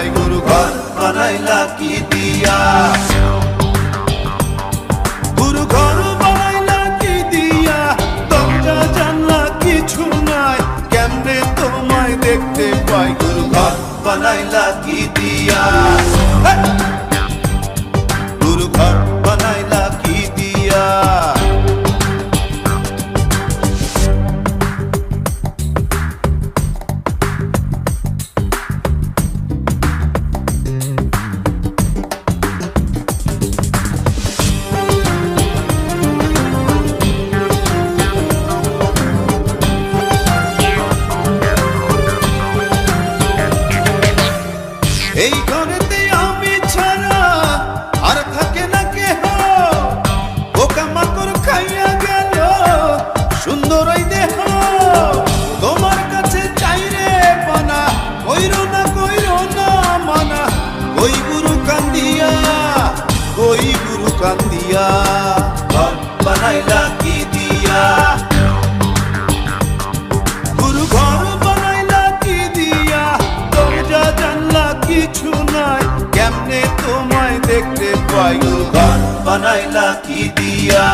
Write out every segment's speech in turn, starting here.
দেখতে গুরু ঘর বানাইলা কি দিয়া? গুরু ঘর বানাইলা কি দিয়া? দরজা, জানলা কিছু নাই। কেমনে তোমায় দেখতে পাই? গুরু ঘর বানাইলা কি দিয়া? ওই গুরু কান্দিয়া, ওই গুরু কান্দিয়া ঘর বানাইলা কি দিয়া? গুরু ঘর বানাইলা কি দিয়া? দরজা, জানলা কিছু নাই, কেমনে তোমায় দেখতে পাই? ঘর বানাইলা কি দিয়া?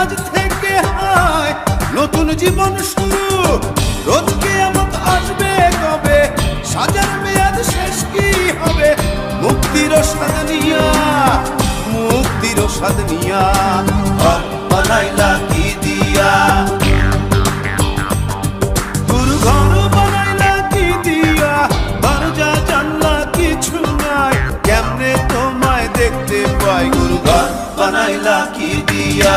আজ থেকে হায় নতুন জীবন শুরু। রোজকে আমার আসবে কবে? সাজার মেয়াদ শেষ কি হবে? মুক্তির স্বাদ নিয়া, মুক্তির স্বাদ নিয়া ঘর বানাইলা কি দিয়া। কেমনে তোমায় দেখতে পাই? গুরু ঘর বানাইলা কি দিয়া।